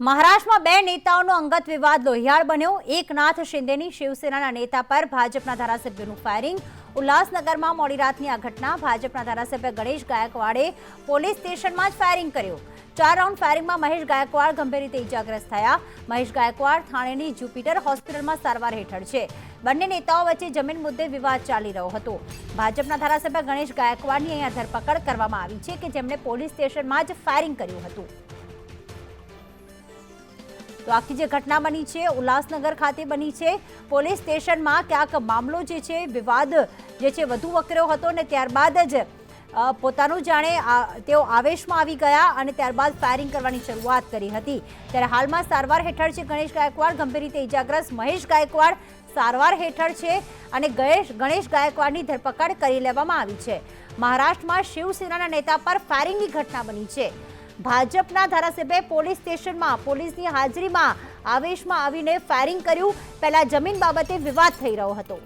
મહારાષ્ટ્રમાં બે નેતાઓનો અંગત વિવાદ લોહિયાળ બન્યો. એકનાથ શિંદેની શિવસેનાના નેતા પર ભાજપના ધારાસભ્યનું ફાયરિંગ ઉલ્લાસનગરમાં મોડી રાતની આ ઘટના ભાજપના ધારાસભ્ય ગણેશ ગાયકવાડે પોલીસ સ્ટેશનમાં જ ફાયરિંગ કર્યું. ચાર રાઉન્ડ ફાયરિંગમાં મહેશ ગાયકવાડ ગંભીર રીતે ઇજાગ્રસ્ત થયા. મહેશ ગાયકવાડ થાણેની જુપિટર હોસ્પિટલમાં સારવાર હેઠળ છે. બંને નેતાઓ વચ્ચે જમીન મુદ્દે વિવાદ ચાલી રહ્યો હતો. ભાજપના ધારાસભ્ય ગણેશ ગાયકવાડની અહીંયા ધરપકડ કરવામાં આવી છે કે જેમણે પોલીસ સ્ટેશનમાં જ ફાયરિંગ કર્યું હતું. તો આખી જે ઘટના બની છે, ઉલ્લાસનગર ખાતે બની છે. પોલીસ સ્ટેશનમાં ક્યાંક મામલો જે છે, વિવાદ જે છે વધુ વકર્યો હતો ને ત્યારબાદ જ પોતાનું જાણે તેઓ આવેશમાં આવી ગયા અને ત્યારબાદ ફાયરિંગ કરવાની શરૂઆત કરી હતી. ત્યારે હાલમાં સારવાર હેઠળ છે ગણેશ ગાયકવાડ, ગંભીર રીતે ઇજાગ્રસ્ત મહેશ ગાયકવાડ સારવાર હેઠળ છે અને ગણેશ ગણેશ ગાયકવાડની ધરપકડ કરી લેવામાં આવી છે. મહારાષ્ટ્રમાં શિવસેનાના નેતા પર ફાયરિંગની ઘટના બની છે. ભાજપના ધારાસભ્યએ પોલીસ સ્ટેશનમાં પોલીસની હાજરીમાં આવેશમાં આવીને ફાયરિંગ કર્યું. પહેલા જમીન બાબતે વિવાદ થઈ રહ્યો હતો.